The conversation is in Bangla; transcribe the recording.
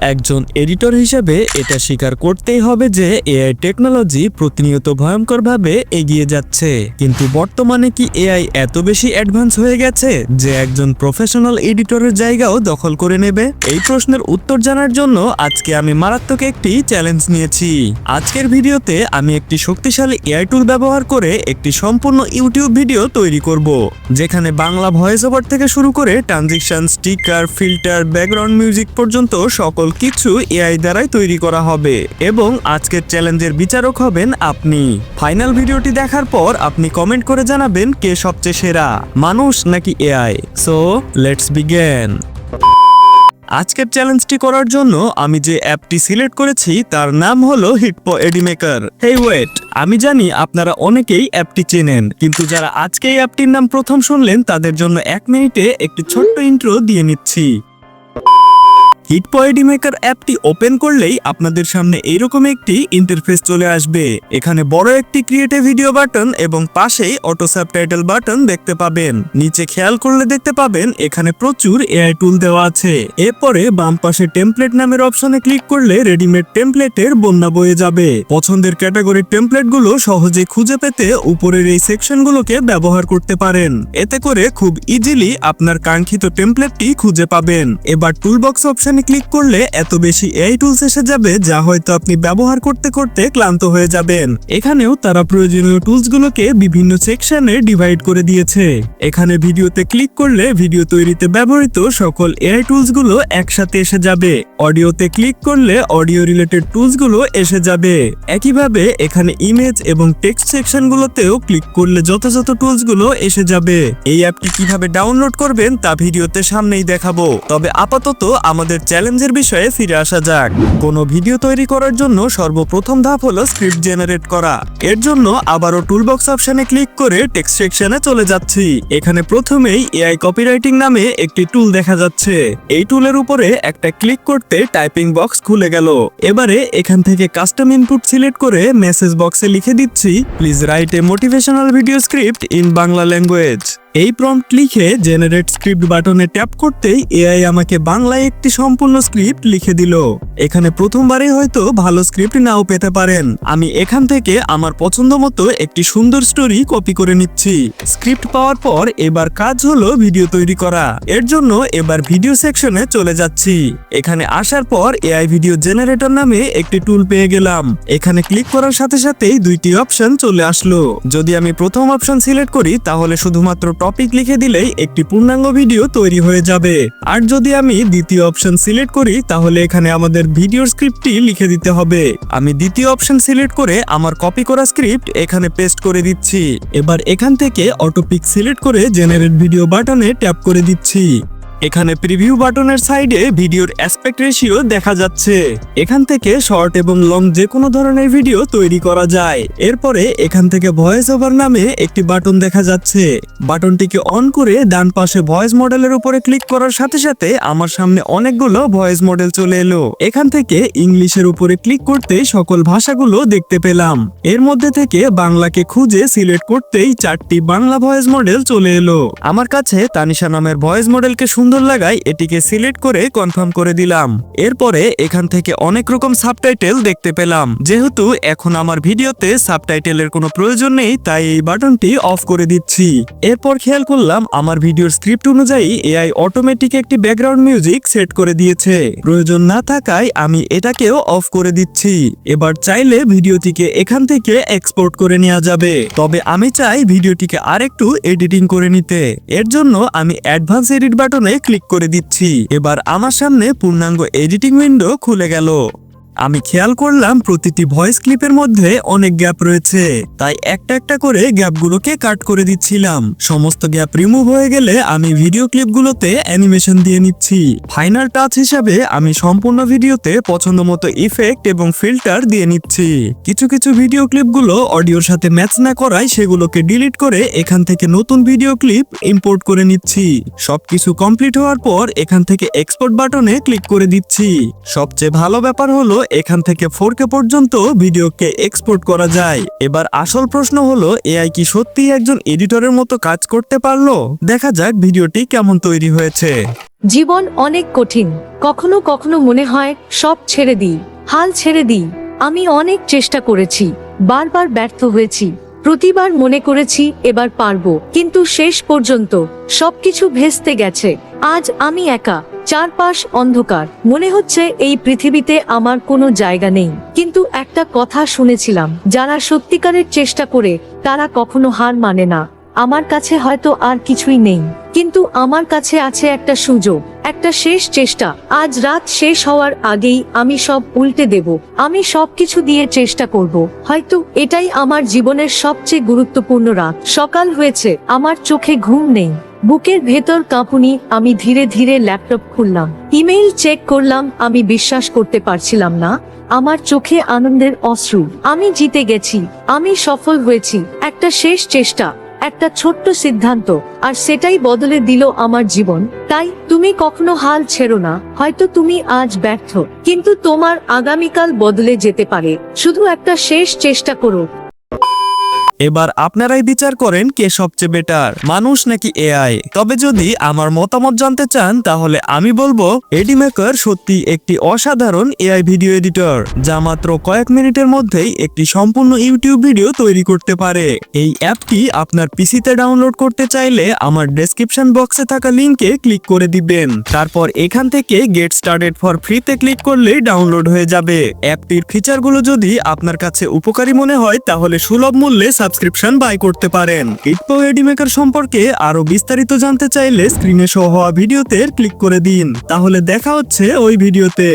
একজন এডিটর হিসেবে এটা স্বীকার করতেই হবে যে এআই টেকনোলজি প্রতিনিয়ত ভয়ঙ্করভাবে এগিয়ে যাচ্ছে। কিন্তু বর্তমানে কি এআই এত বেশি অ্যাডভান্স হয়ে গেছে যে একজন প্রফেশনাল এডিটরের জায়গাও দখল করে নেবে? এই প্রশ্নের উত্তর জানার জন্য আজকে আমি মারাত্মক একটি চ্যালেঞ্জ নিয়েছি। আজকের ভিডিওতে আমি একটি শক্তিশালী এআই টুল ব্যবহার করে একটি সম্পূর্ণ ইউটিউব ভিডিও তৈরি করব, যেখানে বাংলা ভয়েস ওভার থেকে শুরু করে transition, sticker, filter, background music পর্যন্ত সকল কিছু এআই দ্বারাই তৈরি করা হবে এবং আজকের চ্যালেঞ্জের বিচারক হবেন আপনি। ফাইনাল ভিডিওটি দেখার পর আপনি কমেন্ট করে জানাবেন কে সবচেয়ে সেরা, মানুষ নাকি এআই। সো লেটস বিগেন আজকের চ্যালেঞ্জটি করার জন্য আমি যে অ্যাপটি সিলেক্ট করেছি, তার নাম হলো হিটপো এডিমেকার হেই ওয়েট আমি জানি আপনারা অনেকেই অ্যাপটি চেনেন, কিন্তু যারা আজকে এই অ্যাপটির নাম প্রথম শুনলেন, তাদের জন্য এক মিনিটে একটি ছোট্ট ইন্ট্রো দিয়ে নিচ্ছি। হিটপয়েডি মেকার অ্যাপটি ওপেন করলেই আপনাদের সামনে এইরকম একটি ইন্টারফেস চলে আসবে। এখানে বড় একটি ক্রিয়েটিভ ভিডিও বাটন এবং পাশেই অটো সাবটাইটেল বাটন দেখতে পাবেন। নিচে খেয়াল করলে দেখতে পাবেন, এখানে প্রচুর এআই টুল দেওয়া আছে। এরপরে বাম পাশে টেমপ্লেট নামের অপশনে ক্লিক করলে রেডিমেড টেমপ্লেটের বন্যা বয়ে যাবে। পছন্দের ক্যাটাগরির টেমপ্লেটগুলো সহজে খুঁজে পেতে উপরের এই সেকশনগুলোকে ব্যবহার করতে পারেন। এতে করে খুব ইজিলি আপনার কাঙ্ক্ষিত টেমপ্লেটটি খুঁজে পাবেন। এবার টুলবক্স অপশনে ক্লিক করলে এত বেশি এআই টুলস এসে যাবে যা হয়তো আপনি ব্যবহার করতে করতে ক্লান্ত হয়ে যাবেন। এখানেও তারা প্রয়োজনীয় টুলস গুলোকে বিভিন্ন সেকশনে ডিভাইড করে দিয়েছে। এখানে ভিডিওতে ক্লিক করলে ভিডিও তৈরিতে ব্যবহৃত সকল এআই টুলসগুলো একসাথে এসে যাবে। অডিওতে ক্লিক করলে অডিও রিলেটেড টুলসগুলো এসে যাবে। একইভাবে এখানে ইমেজ এবং টেক্সট সেকশন গুলোতেও ক্লিক করলে যথাযথ টুলসগুলো এসে যাবে। এই অ্যাপটি কীভাবে ডাউনলোড করবেন তা ভিডিওতে সামনেই দেখাবো। তবে আপাতত আমাদের চ্যালেঞ্জের বিষয়ে ফিরে আসা যাক। কোনো ভিডিও তৈরি করার জন্য সর্বপ্রথম ধাপ হলো স্ক্রিপ্ট জেনারেট করা। এর জন্য আবারও টুলবক্স অপশনে ক্লিক করে টেক্সট সেকশনে চলে যাচ্ছি। এখানে প্রথমেই এআই কপিরাইটিং নামে একটি টুল দেখা যাচ্ছে। এই টুলের উপরে একটা ক্লিক করতে টাইপিং বক্স খুলে গেল। এবারে এখান থেকে কাস্টম ইনপুট সিলেক্ট করে মেসেজ বক্সে লিখে দিচ্ছি please write a motivational video script in Bangla language এই প্রম্পট লিখে জেনারেট স্ক্রিপ্ট বাটনে ট্যাপ করতেই এআই আমাকে বাংলায় একটি সম্পূর্ণ স্ক্রিপ্ট লিখে দিল। এখানে প্রথমবারে হয়তো ভালো স্ক্রিপ্ট নাও পেতে পারেন। আমি এখান থেকে আমার পছন্দ মতো একটি সুন্দর স্টোরি কপি করে নিচ্ছি। স্ক্রিপ্ট পাওয়ার পর এবার কাজ হলো ভিডিও তৈরি করা। এর জন্য এবার ভিডিও সেকশনে চলে যাচ্ছি। এখানে আসার পর এআই ভিডিও জেনারেটর নামে একটি টুল পেয়ে গেলাম। এখানে ক্লিক করার সাথে সাথেই দুইটি অপশন চলে আসলো। যদি আমি প্রথম অপশন সিলেক্ট করি, তাহলে শুধুমাত্র টপিক লিখে দিলেই একটি পূর্ণাঙ্গ ভিডিও তৈরি হয়ে যাবে। আর যদি আমি দ্বিতীয় অপশন সিলেক্ট করি, তাহলে এখানে আমাদের ভিডিওর স্ক্রিপ্টটি লিখে দিতে হবে। আমি দ্বিতীয় অপশন সিলেক্ট করে আমার কপি করা স্ক্রিপ্ট এখানে পেস্ট করে দিচ্ছি। এবার এখান থেকে অটোপিক সিলেক্ট করে জেনারেট ভিডিও বাটনে ট্যাপ করে দিচ্ছি। এখানে প্রিভিউ বাটনের সাইডে ভিডিওর অ্যাসপেক্ট রেশিও দেখা যাচ্ছে। এখান থেকে শর্ট এবং লং যে কোনো ধরনের ভিডিও তৈরি করা যায়। এরপরে এখান থেকে ভয়েস ওভার নামে একটি বাটন দেখা যাচ্ছে। বাটনটিকে অন করে ডান পাশে ভয়েস মডেলের উপরে ক্লিক করার সাথে সাথে আমার সামনে অনেকগুলো ভয়েস মডেল চলে এলো। এখান থেকে ইংলিশের উপরে ক্লিক করতে সকল ভাষাগুলো দেখতে পেলাম। এর মধ্যে থেকে বাংলাকে খুঁজে সিলেক্ট করতেই চারটি বাংলা ভয়েস মডেল চলে এলো। আমার কাছে তানিশা নামের ভয়েস মডেলকে সুন্দর লাগায় এটিকে সিলেক্ট করে কনফার্ম করে দিলাম। এরপরে এখান থেকে অনেক রকম সাবটাইটেল দেখতে পেলাম। যেহেতু এখন আমার ভিডিওতে সাবটাইটেলের কোনো প্রয়োজন নেই, তাই এই বাটনটি অফ করে দিচ্ছি। এরপর খেয়াল করলাম আমার ভিডিওর স্ক্রিপ্ট অনুযায়ী এআই অটোমেটিক একটি ব্যাকগ্রাউন্ড মিউজিক সেট করে দিয়েছে। প্রয়োজন না থাকায় আমি এটাকেও অফ করে দিচ্ছি। এবার চাইলে ভিডিওটিকে এখান থেকে এক্সপোর্ট করে নেওয়া যাবে। তবে আমি চাই ভিডিওটিকে আরেকটু এডিটিং করে নিতে। এর জন্য আমি অ্যাডভান্স এডিট বাটনে ক্লিক করে দিচ্ছি। এবার আমার সামনে পূর্ণাঙ্গ এডিটিং উইন্ডো খুলে গেল। আমি খেয়াল করলাম প্রতিটি ভয়েস ক্লিপের মধ্যে অনেক গ্যাপ রয়েছে, তাই একটা একটা করে গ্যাপগুলোকে কাট করে দিচ্ছিলাম। সমস্ত গ্যাপ রিমুভ হয়ে গেলে আমি ভিডিও ক্লিপগুলোতে অ্যানিমেশন দিয়ে নিচ্ছি। ফাইনাল টাচ হিসাবে আমি সম্পূর্ণ ভিডিওতে পছন্দ মতো ইফেক্ট এবং ফিল্টার দিয়ে নিচ্ছি। কিছু কিছু ভিডিও ক্লিপগুলো অডিওর সাথে ম্যাচ না করায় সেগুলোকে ডিলিট করে এখান থেকে নতুন ভিডিও ক্লিপ ইম্পোর্ট করে নিচ্ছি। সবকিছু কমপ্লিট হওয়ার পর এখান থেকে এক্সপোর্ট বাটনে ক্লিক করে দিচ্ছি। সবচেয়ে ভালো ব্যাপার হলো এখান থেকে ফোর পর্যন্ত ভিডিওকে এক্সপোর্ট করা যায়। এবার আসল প্রশ্ন হলো এআই কি সত্যি একজন এডিটরের মতো কাজ করতে পারল? দেখা যাক ভিডিওটি কেমন তৈরি হয়েছে। জীবন অনেক কঠিন। কখনো কখনো মনে হয়, সব ছেড়ে দিই, হাল ছেড়ে দিই। আমি অনেক চেষ্টা করেছি, বারবার ব্যর্থ হয়েছি। প্রতিবার মনে করেছি, এবার পারব। কিন্তু শেষ পর্যন্ত সবকিছু ভেস্তে গেছে। আজ আমি একা। চারপাশ অন্ধকার। মনে হচ্ছে এই পৃথিবীতে আমার কোনো জায়গা নেই। কিন্তু একটা কথা শুনেছিলাম, যারা সত্যিকারের চেষ্টা করে, তারা কখনো হার মানে না। আমার কাছে হয়তো আর কিছুই নেই। কিন্তু আমার কাছে আছে একটা সুযোগ, একটা শেষ চেষ্টা। আজ রাত শেষ হওয়ার আগেই আমি সব উল্টে দেব। আমি সবকিছু দিয়ে চেষ্টা করব। হয়তো এটাই আমার জীবনের সবচেয়ে গুরুত্বপূর্ণ রাত। সকাল হয়েছে, আমার চোখে ঘুম নেই। বুকের ভেতর কাঁপুনি, আমি ধীরে ধীরে ল্যাপটপ খুললাম। ইমেইল চেক করলাম, আমি বিশ্বাস করতে পারছিলাম না। আমার চোখে আনন্দের অশ্রু। আমি জিতে গেছি, আমি সফল হয়েছি। একটা শেষ চেষ্টা, একটা ছোট্ট সিদ্ধান্ত, আর সেটাই বদলে দিল আমার জীবন। তাই, তুমি কখনো হাল ছেড়ো না। হয়তো তুমি আজ ব্যর্থ, কিন্তু তোমার আগামীকাল বদলে যেতে পারে। শুধু একটা শেষ চেষ্টা করো। এবার আপনারাই বিচার করেন কে সবচেয়ে বেটার মানুষ নাকি এআই তবে যদি আমার মতামত জানতে চান, তাহলে আমি বলব এডি মেকার সত্যি একটি অসাধারণ এআই ভিডিও এডিটর যা মাত্র কয়েক মিনিটের মধ্যেই একটি সম্পূর্ণ ইউটিউব ভিডিও তৈরি করতে পারে। এই অ্যাপটি আপনার পিসিতে ডাউনলোড করতে চাইলে আমার ডেসক্রিপশন বক্সে থাকা লিংকে ক্লিক করে দিবেন। তারপর এখান থেকে গেট স্টার্টেড ফর ফ্রিতে ক্লিক করলেই ডাউনলোড হয়ে যাবে। অ্যাপটির ফিচারগুলো যদি আপনার কাছে উপকারী মনে হয়, তাহলে সুলভ মূল্যে সাবস্ক্রিপশন বাই করতে পারেন। ইটপো এডিমেকার সম্পর্কে আরও বিস্তারিত জানতে চাইলে স্ক্রিনে শো হওয়া ভিডিওতে ক্লিক করে দিন। তাহলে দেখা হচ্ছে ওই ভিডিওতে।